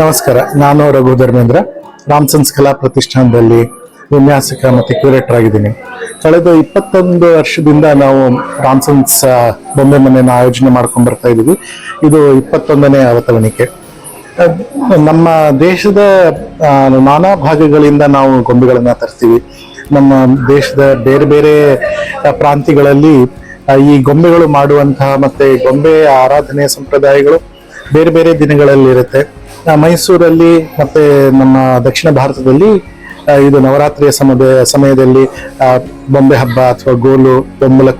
ನಮಸ್ಕಾರ, ನಾನು ರಘು ಧರ್ಮೇಂದ್ರ. ರಾಮ್ಸನ್ಸ್ ಕಲಾ ಪ್ರತಿಷ್ಠಾನದಲ್ಲಿ ವಿನ್ಯಾಸಕ ಮತ್ತು ಕ್ಯೂರೇಟರ್ ಆಗಿದ್ದೀನಿ. ಕಳೆದ ಇಪ್ಪತ್ತೊಂದು ವರ್ಷದಿಂದ ನಾವು ರಾಮ್ಸನ್ಸ್ ಬೊಂಬೆ ಮನೆಯನ್ನು ಆಯೋಜನೆ ಮಾಡ್ಕೊಂಡು ಬರ್ತಾ ಇದ್ದೀವಿ. ಇದು ಇಪ್ಪತ್ತೊಂದನೇ ಅವತರಣಿಕೆ. ನಮ್ಮ ದೇಶದ ನಾನಾ ಭಾಗಗಳಿಂದ ನಾವು ಗೊಂಬೆಗಳನ್ನು ತರ್ತೀವಿ ನಮ್ಮ ದೇಶದ ಬೇರೆ ಬೇರೆ ಪ್ರಾಂತ್ಯಗಳಲ್ಲಿ ಈ ಗೊಂಬೆಗಳು ಮಾಡುವಂತಹ ಮತ್ತೆ ಗೊಂಬೆ ಆರಾಧನೆಯ ಸಂಪ್ರದಾಯಗಳು ಬೇರೆ ಬೇರೆ ದಿನಗಳಲ್ಲಿ ಇರುತ್ತೆ. ಮೈಸೂರಲ್ಲಿ ಮತ್ತೆ ನಮ್ಮ ದಕ್ಷಿಣ ಭಾರತದಲ್ಲಿ ಇದು ನವರಾತ್ರಿಯ ಸಮಯ ಸಮಯದಲ್ಲಿ ಬೊಂಬೆ ಹಬ್ಬ ಅಥವಾ ಗೋಲು, ಬೊಂಬಲ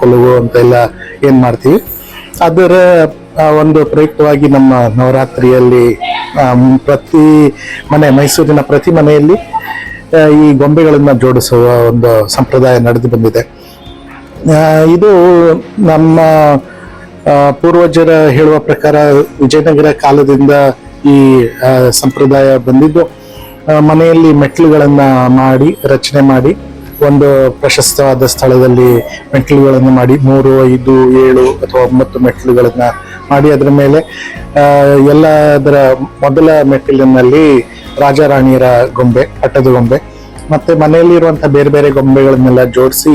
ಅಂತ ಎಲ್ಲ ಏನು ಮಾಡ್ತೀವಿ. ಅದರ ಒಂದು ಪ್ರಯುಕ್ತವಾಗಿ ನಮ್ಮ ನವರಾತ್ರಿಯಲ್ಲಿ ಪ್ರತಿ ಮನೆ, ಮೈಸೂರಿನ ಪ್ರತಿ ಮನೆಯಲ್ಲಿ ಈ ಗೊಂಬೆಗಳನ್ನು ಜೋಡಿಸುವ ಒಂದು ಸಂಪ್ರದಾಯ ನಡೆದು ಬಂದಿದೆ. ಇದು ನಮ್ಮ ಪೂರ್ವಜರ ಹೇಳುವ ಪ್ರಕಾರ ವಿಜಯನಗರ ಕಾಲದಿಂದ ಈ ಸಂಪ್ರದಾಯ ಬಂದಿದ್ದು ಮನೆಯಲ್ಲಿ ಮೆಟ್ಲುಗಳನ್ನ ಮಾಡಿ, ರಚನೆ ಮಾಡಿ, ಒಂದು ಪ್ರಶಸ್ತವಾದ ಸ್ಥಳದಲ್ಲಿ ಮೆಟ್ಲುಗಳನ್ನು ಮಾಡಿ, ಮೂರು, ಐದು, ಏಳು ಅಥವಾ ಒಂಬತ್ತು ಮೆಟ್ಲುಗಳನ್ನ ಮಾಡಿ, ಅದರ ಮೇಲೆ ಎಲ್ಲದರ ಮೊದಲ ಮೆಟ್ಟಿಲಿನಲ್ಲಿ ರಾಜಾರಾಣಿಯರ ಗೊಂಬೆ, ಪಟ್ಟದ ಗೊಂಬೆ ಮತ್ತೆ ಮನೆಯಲ್ಲಿ ಇರುವಂತಹ ಬೇರೆ ಬೇರೆ ಗೊಂಬೆಗಳನ್ನೆಲ್ಲ ಜೋಡಿಸಿ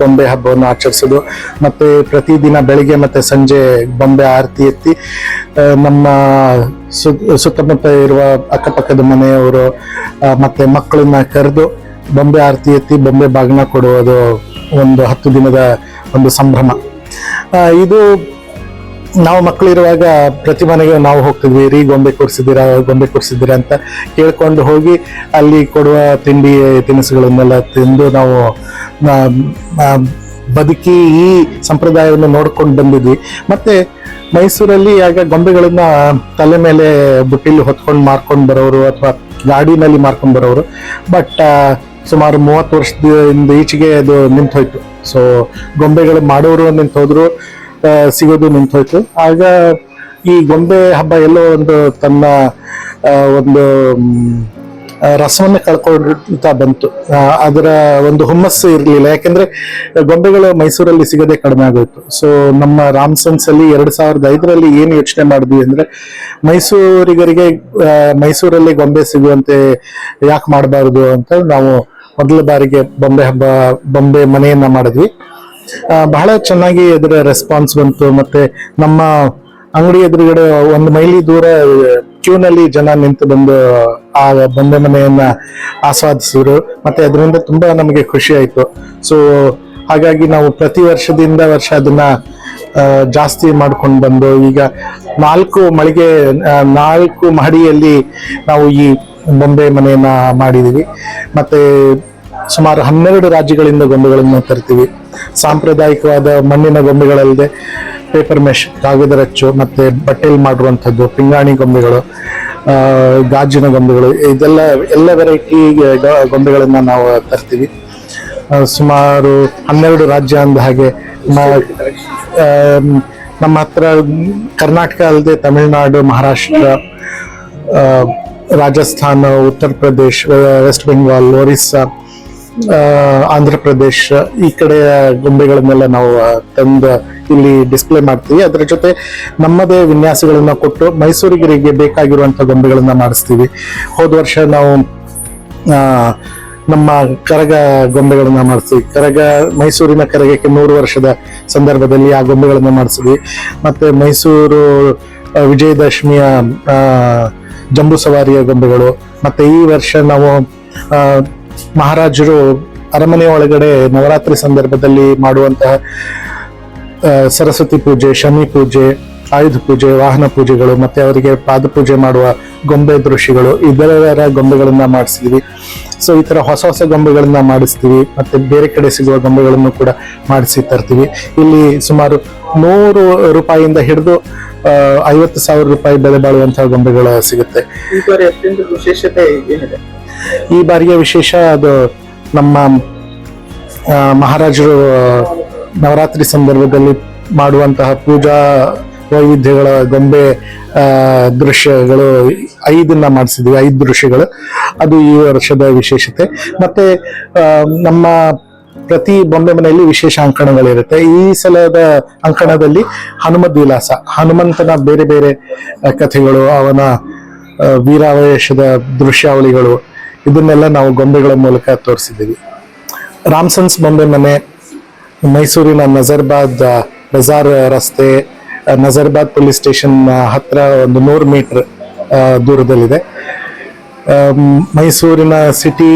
ಗೊಂಬೆ ಹಬ್ಬವನ್ನು ಆಚರಿಸೋದು. ಮತ್ತೆ ಪ್ರತಿದಿನ ಬೆಳಿಗ್ಗೆ ಮತ್ತೆ ಸಂಜೆ ಗೊಂಬೆ ಆರತಿ ಎತ್ತಿ ನಮ್ಮ ಸುತ್ತಮುತ್ತ ಇರುವ ಅಕ್ಕಪಕ್ಕದ ಮನೆಯವರು ಮತ್ತೆ ಮಕ್ಕಳನ್ನ ಕರೆದು ಬೊಂಬೆ ಆರತಿ ಎತ್ತಿ ಬೊಂಬೆ ಬಾಗಿನ ಕೊಡುವುದು ಒಂದು ಹತ್ತು ದಿನದ ಒಂದು ಸಂಭ್ರಮ. ಇದು ನಾವು ಮಕ್ಕಳಿರುವಾಗ ಪ್ರತಿ ಮನೆಗೆ ನಾವು ಹೋಗ್ತಿದ್ವಿ, ರೀ ಗೊಂಬೆ ಕೊಡಿಸಿದ್ದೀರಾ ಗೊಂಬೆ ಕೊಡಿಸಿದ್ದೀರಾ ಅಂತ ಕೇಳ್ಕೊಂಡು ಹೋಗಿ ಅಲ್ಲಿ ಕೊಡುವ ತಿಂಡಿ ತಿನಿಸುಗಳನ್ನೆಲ್ಲ ತಿಂದು ನಾವು ಬದುಕಿ ಈ ಸಂಪ್ರದಾಯವನ್ನು ನೋಡ್ಕೊಂಡು ಬಂದಿದ್ವಿ. ಮತ್ತೆ ಮೈಸೂರಲ್ಲಿ ಆಗ ಗೊಂಬೆಗಳನ್ನ ತಲೆ ಮೇಲೆ ಬುಟ್ಟಿಲಿ ಹೊತ್ಕೊಂಡು ಮಾರ್ಕೊಂಡು ಬರೋರು ಅಥವಾ ಗಾಡಿನಲ್ಲಿ ಮಾರ್ಕೊಂಡು ಬರೋರು. ಬಟ್ ಸುಮಾರು ಮೂವತ್ತು ವರ್ಷದಿಂದ ಈಚೆಗೆ ಅದು ನಿಂತು ಹೋಯ್ತು ಸೊ ಗೊಂಬೆಗಳು ಮಾಡೋರು ನಿಂತು ಹೋದ್ರು ಸಿಗೋದು ನಿಂತೋಯ್ತು. ಆಗ ಈ ಗೊಂಬೆ ಹಬ್ಬ ಎಲ್ಲೋ ಒಂದು ತನ್ನ ಒಂದು ರಸವನ್ನು ಕಳ್ಕೊಳ್ತಾ ಬಂತು. ಅದರ ಒಂದು ಹುಮ್ಮಸ್ಸು ಇರಲಿಲ್ಲ. ಯಾಕೆಂದ್ರೆ ಗೊಂಬೆಗಳು ಮೈಸೂರಲ್ಲಿ ಸಿಗೋದೇ ಕಡಿಮೆ ಆಗೋಯ್ತು. ಸೊ ನಮ್ಮ ರಾಮ್ಸನ್ಸ್ ಅಲ್ಲಿ ಎರಡ್ ಸಾವಿರದ ಐದರಲ್ಲಿ ಏನು ಯೋಚನೆ ಮಾಡಿದ್ವಿ ಅಂದ್ರೆ, ಮೈಸೂರಿಗರಿಗೆ ಮೈಸೂರಲ್ಲಿ ಗೊಂಬೆ ಸಿಗುವಂತೆ ಯಾಕೆ ಮಾಡಬಾರ್ದು ಅಂತ ನಾವು ಮೊದಲ ಬಾರಿಗೆ ಬೊಂಬೆ ಹಬ್ಬ ಬೊಂಬೆ ಮನೆಯನ್ನ ಮಾಡಿದ್ವಿ. ಬಹಳ ಚೆನ್ನಾಗಿ ಅದರ ರೆಸ್ಪಾನ್ಸ್ ಬಂತು. ಮತ್ತೆ ನಮ್ಮ ಅಂಗಡಿ ಎದುರುಗಡೆ ಒಂದು ಮೈಲಿ ದೂರ ಕ್ಯೂನಲ್ಲಿ ಜನ ನಿಂತು ಬಂದು, ಆ ಬೊಂಬೆ ಮನೆಯನ್ನ ಆಸ್ವಾದಿಸಿದ್ರು. ಮತ್ತೆ ಅದರಿಂದ ತುಂಬಾ ನಮಗೆ ಖುಷಿ ಆಯ್ತು. ಸೊ ಹಾಗಾಗಿ ನಾವು ಪ್ರತಿ ವರ್ಷದಿಂದ ವರ್ಷ ಅದನ್ನ ಜಾಸ್ತಿ ಮಾಡ್ಕೊಂಡು ಬಂದು, ಈಗ ನಾಲ್ಕು ಮಳಿಗೆ ನಾಲ್ಕು ಮಹಡಿಯಲ್ಲಿ ನಾವು ಈ ಬೊಂಬೆ ಮನೆಯನ್ನ ಮಾಡಿದೀವಿ. ಮತ್ತೆ ಸುಮಾರು ಹನ್ನೆರಡು ರಾಜ್ಯಗಳಿಂದ ಗೊಂಬೆಗಳನ್ನು ತರ್ತೀವಿ ಸಾಂಪ್ರದಾಯಿಕವಾದ ಮಣ್ಣಿನ ಗೊಂಬೆಗಳಲ್ಲದೆ ಪೇಪರ್ ಮೆಶ್ ಕಾಗದ ರಚ್ಚು, ಮತ್ತೆ ಬಟ್ಟೆಲ್ ಮಾಡಿರುವಂಥದ್ದು, ಪಿಂಗಾಣಿ ಗೊಂಬೆಗಳು ಗಾಜಿನ ಗೊಂಬೆಗಳು, ಇದೆಲ್ಲ ಎಲ್ಲ ವೆರೈಟಿ ಗೊಂಬೆಗಳನ್ನು ನಾವು ತರ್ತೀವಿ. ಸುಮಾರು ಹನ್ನೆರಡು ರಾಜ್ಯ ಅಂದ ಹಾಗೆ ನಮ್ಮ ಹತ್ರ ಕರ್ನಾಟಕ ಅಲ್ಲದೆ ತಮಿಳುನಾಡು, ಮಹಾರಾಷ್ಟ್ರ ರಾಜಸ್ಥಾನ, ಉತ್ತರ ಪ್ರದೇಶ, ವೆಸ್ಟ್ ಬೆಂಗಾಲ್, ಒರಿಸ್ಸಾ ಆಂಧ್ರ ಪ್ರದೇಶ್, ಈ ಕಡೆ ಗೊಂಬೆಗಳನ್ನೆಲ್ಲ ನಾವು ತಂದು ಇಲ್ಲಿ ಡಿಸ್ಪ್ಲೇ ಮಾಡ್ತೀವಿ. ಅದರ ಜೊತೆ ನಮ್ಮದೇ ವಿನ್ಯಾಸಗಳನ್ನ ಕೊಟ್ಟು ಮೈಸೂರಿಗರಿಗೆ ಬೇಕಾಗಿರುವಂತ ಗೊಂಬೆಗಳನ್ನ ಮಾಡಿಸ್ತೀವಿ. ಹೋದ ವರ್ಷ ನಾವು ನಮ್ಮ ಕರಗ ಗೊಂಬೆಗಳನ್ನ ಮಾಡಿಸ್ತೀವಿ ಕರಗ ಮೈಸೂರಿನ ಕರಗಕ್ಕೆ ನೂರು ವರ್ಷದ ಸಂದರ್ಭದಲ್ಲಿ ಆ ಗೊಂಬೆಗಳನ್ನ ಮಾಡಿಸಿದ್ವಿ. ಮತ್ತೆ ಮೈಸೂರು ವಿಜಯದಶಮಿಯ ಜಂಬೂ ಸವಾರಿಯ ಗೊಂಬೆಗಳು, ಮತ್ತೆ ಈ ವರ್ಷ ನಾವು ಮಹಾರಾಜರು ಅರಮನೆ ಒಳಗಡೆ ನವರಾತ್ರಿ ಸಂದರ್ಭದಲ್ಲಿ ಮಾಡುವಂತಹ ಸರಸ್ವತಿ ಪೂಜೆ, ಶಮಿ ಪೂಜೆ, ಆಯುಧ ಪೂಜೆ, ವಾಹನ ಪೂಜೆಗಳು, ಮತ್ತೆ ಅವರಿಗೆ ಪಾದ ಪೂಜೆ ಮಾಡುವ ಗೊಂಬೆ ದೃಶ್ಯಗಳು ಇದರ ಗೊಂಬೆಗಳನ್ನ ಮಾಡಿಸಿದ್ವಿ ಸೊ ಈ ತರ ಹೊಸ ಹೊಸ ಗೊಂಬೆಗಳನ್ನ ಮಾಡಿಸ್ತೀವಿ, ಮತ್ತೆ ಬೇರೆ ಕಡೆ ಸಿಗುವ ಗೊಂಬೆಗಳನ್ನು ಕೂಡ ಮಾಡಿಸಿ ತರ್ತೀವಿ. ಇಲ್ಲಿ ಸುಮಾರು ನೂರು ರೂಪಾಯಿಯಿಂದ ಹಿಡಿದು ಐವತ್ತು ಸಾವಿರ ರೂಪಾಯಿ ಬೆಲೆ ಬಾಳುವಂತಹ ಗೊಂಬೆಗಳು ಸಿಗುತ್ತೆ. ವಿಶೇಷತೆ ಏನಿದೆ? ಈ ಬಾರಿಯ ವಿಶೇಷ ಅದು ನಮ್ಮ ಮಹಾರಾಜರು ನವರಾತ್ರಿ ಸಂದರ್ಭದಲ್ಲಿ ಮಾಡುವಂತಹ ಪೂಜಾ ವೈವಿಧ್ಯಗಳ ಗೊಂಬೆ ದೃಶ್ಯಗಳು ಐದನ್ನ ಮಾಡಿಸಿದ್ವಿ, ಐದು ದೃಶ್ಯಗಳು. ಅದು ಈ ವರ್ಷದ ವಿಶೇಷತೆ. ಮತ್ತೆ ನಮ್ಮ ಪ್ರತಿ ಬೊಂಬೆ ಮನೆಯಲ್ಲಿ ವಿಶೇಷ ಅಂಕಣಗಳಿರುತ್ತೆ. ಈ ಸಲದ ಅಂಕಣದಲ್ಲಿ ಹನುಮದ್ ವಿಲಾಸ, ಹನುಮಂತನ ಬೇರೆ ಬೇರೆ ಕಥೆಗಳು, ಅವನ ವೀರಾವೇಶದ ದೃಶ್ಯಾವಳಿಗಳು ಇದನ್ನೆಲ್ಲ ನಾವು ಗೊಂಬೆಗಳ ಮೂಲಕ ತೋರಿಸಿದ್ದೀವಿ. ರಾಮ್ಸನ್ಸ್ ಬೊಂಬೆ ಮನೆ, ಮೈಸೂರಿನ ನಜರ್ಬಾದ್ ಬಜಾರ್ ರಸ್ತೆ ನಜರ್ಬಾದ್ ಪೊಲೀಸ್ ಸ್ಟೇಷನ್ ಹತ್ರ ಒಂದು ನೂರು ಮೀಟರ್ ದೂರದಲ್ಲಿದೆ. ಮೈಸೂರಿನ ಸಿಟಿ,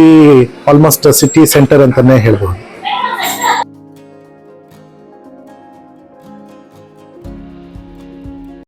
ಆಲ್ಮೋಸ್ಟ್ ಸಿಟಿ ಸೆಂಟರ್ ಅಂತಲೇ ಹೇಳ್ಬೋದು.